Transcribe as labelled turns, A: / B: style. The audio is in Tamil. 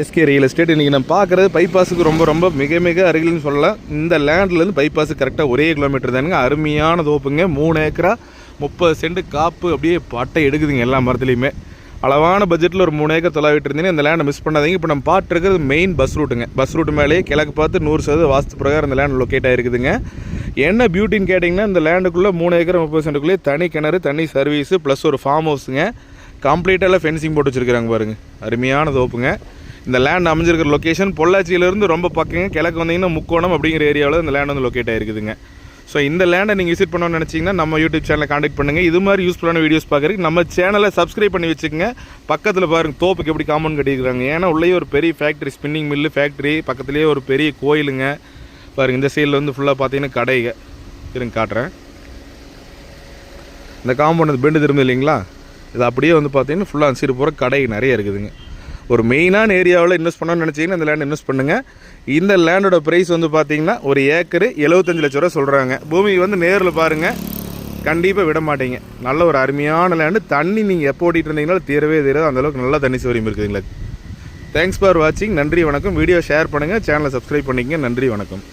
A: எஸ்கே ரியல் எஸ்டேட் இன்றைக்கி நம்ம பார்க்குறது பைபாஸுக்கு ரொம்ப ரொம்ப மிக மிக அருகில்னு சொல்லலாம் இந்த லேண்ட்லேருந்து பைபாஸ் கரெக்டாக ஒரே கிலோமீட்டர் தானுங்க. அருமையான தோப்புங்க. மூணு ஏக்கரா முப்பது சென்ட் காப்பு அப்படியே பட்டை எடுக்குதுங்க எல்லா மரத்துலையுமே. அளவான பட்ஜெட்டில் ஒரு மூணு ஏக்கர் தொலைவிட்டு இருந்தீங்கன்னா இந்த லேண்டை மிஸ் பண்ணாதீங்க. இப்போ நம்ம பார்த்துருக்கிறது மெயின் பஸ் ரூட்டுங்க பஸ் ரூட் மேலேயே கிழக்கு பார்த்து நூறு சதவீத வாஸ்து பிரகாரம் இந்த லேண்ட் லொக்கேட் ஆகிருக்குதுங்க என்ன பியூட்டின்னு கேட்டிங்கன்னா இந்த லேண்டுக்குள்ளே மூணு ஏக்கர் முப்பது சென்ட்டுக்குள்ளேயே தனி கிணறு தனி சர்வீஸு ப்ளஸ் ஒரு ஃபார்ம் ஹவுஸுங்க கம்ப்ளீட்டாக ஃபென்சிங் போட்டு வச்சுருக்குறாங்க பாருங்க. அருமையான தோப்புங்க. இந்த லேண்ட் அமைஞ்சிருக்கிற லொக்கேஷன் பொள்ளாச்சியிலேருந்து ரொம்ப பக்கங்க. கிழக்கு வந்தீங்கன்னா முக்கோணம் அப்படிங்கிற ஏரியாவில் இந்த லேண்ட் வந்து லொக்கேட் ஆகிருக்குதுங்க ஸோ இந்த லேண்டை நீங்கள் விசிட் பண்ணணும்னு நினச்சிங்கன்னா நம்ம யூடியூப் சேனலை காண்டாக்ட் பண்ணுங்கள் இது மாதிரி யூஸ்ஃபுல்லான வீடியோஸ் பார்க்குறதுக்கு நம்ம சேனலை சப்ஸ்கிரைப் பண்ணி வச்சுக்கோங்க. பக்கத்தில் பாருங்கள் தோப்புக்கு எப்படி காம்பவுண்ட் கட்டியிருக்காங்க ஏன்னா உள்ளேயே ஒரு பெரிய ஃபேக்ட்ரி ஸ்பின்னிங் மில்லு ஃபேக்ட்ரி பக்கத்துலேயே ஒரு பெரிய கோயிலுங்க. பாருங்க இந்த சைடில் வந்து ஃபுல்லாக பார்த்தீங்கன்னா கடைங்க. இருங்க காட்டுறேன். இந்த காம்பவுண்ட் பெண்டு திரும்ப இல்லைங்களா? இது அப்படியே வந்து பார்த்தீங்கன்னா ஃபுல்லாக அந்த போகிற கடை நிறைய இருக்குதுங்க. ஒரு மெயினான ஏரியாவில் இன்வெஸ்ட் பண்ணணும்னு நினச்சிங்கன்னா இந்த லேண்ட் இன்வெஸ்ட் பண்ணுங்கள் இந்த லேண்டோட ப்ரைஸ் வந்து பார்த்தீங்கன்னா ஒரு ஏக்கரு எழுபத்தஞ்சு லட்ச ரூபா சொல்கிறாங்க பூமி வந்து நேரில் பாருங்கள் கண்டிப்பாக விட மாட்டீங்க. நல்ல ஒரு அருமையான லேண்டு தண்ணி நீங்கள் எப்போ ஓட்டிகிட்டு இருந்தீங்கனாலும் தீரவே தீராது. அந்தளவுக்கு நல்லா தண்ணி சௌரியம் இருக்குதுங்களா. தேங்க்ஸ் ஃபார் வாட்சிங் நன்றி வணக்கம். வீடியோ ஷேர் பண்ணுங்கள் சேனலை சப்ஸ்கிரைப் பண்ணிக்கங்க. நன்றி வணக்கம்.